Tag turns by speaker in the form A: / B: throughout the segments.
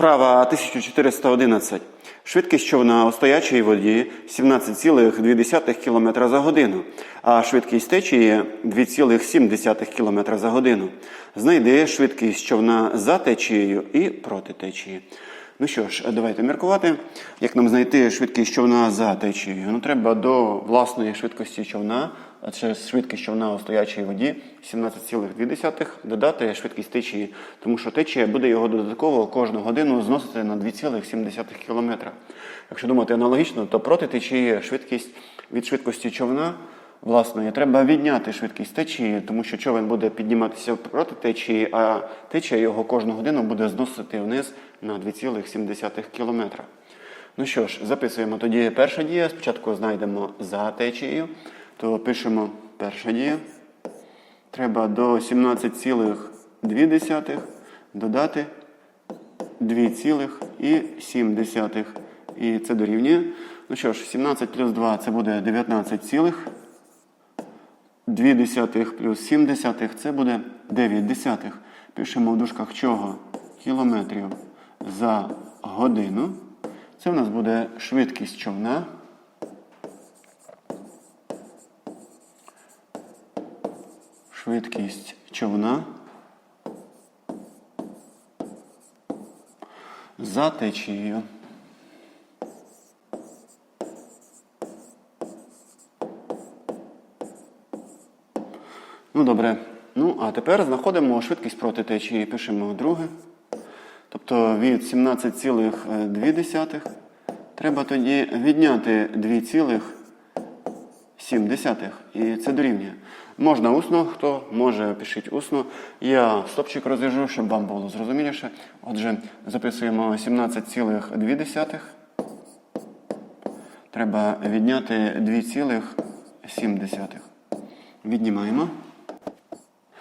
A: Вправа 1411. Швидкість човна у стоячій воді 17,2 км за годину, а швидкість течії 2,7 км за годину. Знайди швидкість човна за течією і проти течії. Ну що ж, давайте міркувати. Як нам знайти швидкість човна за течією? Ну, треба до власної швидкості човна, це швидкість човна у стоячій воді 17,2 додати швидкість течії, тому що течія буде його додатково кожну годину зносити на 2,7 км. Якщо думати аналогічно, то проти течії швидкість від швидкості човна власної треба відняти швидкість течії, тому що човен буде підніматися проти течії, а течія його кожну годину буде зносити вниз на 2,7 км. Ну що ж, записуємо тоді перша дія. Спочатку знайдемо за течією, то пишемо перша дія. Треба до 17,2 додати 2,7. І це дорівнює. Ну що ж, 17 плюс 2 це буде 19 цілих. 2 десятих плюс 7 десятих це буде 9 десятих. Пишемо в дужках чого? Кілометрів за годину. Це в нас буде швидкість човна. Швидкість човна. За течією. Ну, добре. Ну, а тепер знаходимо швидкість проти течії. Пишемо друге. Тобто від 17,2 треба тоді відняти 2,7. І це дорівнює. Можна усно, хто може, пишіть усно. Я стопчик розв'яжу, щоб вам було зрозуміліше. Отже, записуємо 17,2. Треба відняти 2,7. Віднімаємо.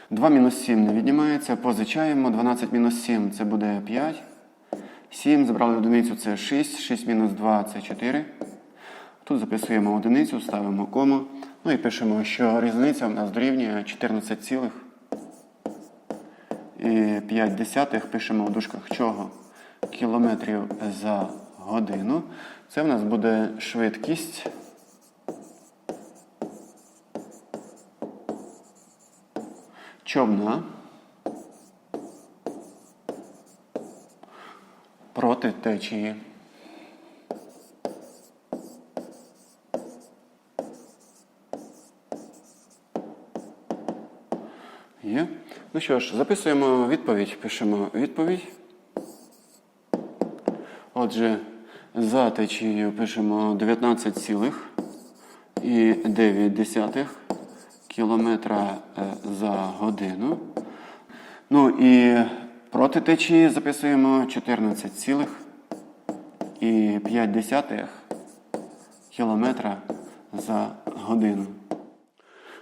A: 2 мінус 7 не віднімається, позичаємо. 12 мінус 7 це буде 5. 7 забрали одиницю це 6. 6 мінус 2 це 4. Тут записуємо одиницю, ставимо кому. Ну і пишемо, що різниця в нас дорівнює 14 цілих. І 5 десятих пишемо в дужках чого? Кілометрів за годину. Це в нас буде швидкість. човна проти течії. Є. Ну що ж, записуємо відповідь, пишемо відповідь. Отже, за течією пишемо 19 цілих і 9 десятих кілометра е, за годину. Ну і проти течії записуємо 14 цілих і 5 десятих кілометра за годину.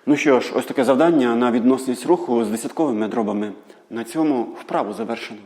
A: Ну що ж, ось таке завдання на відносність руху з десятковими дробами. На цьому вправу завершено.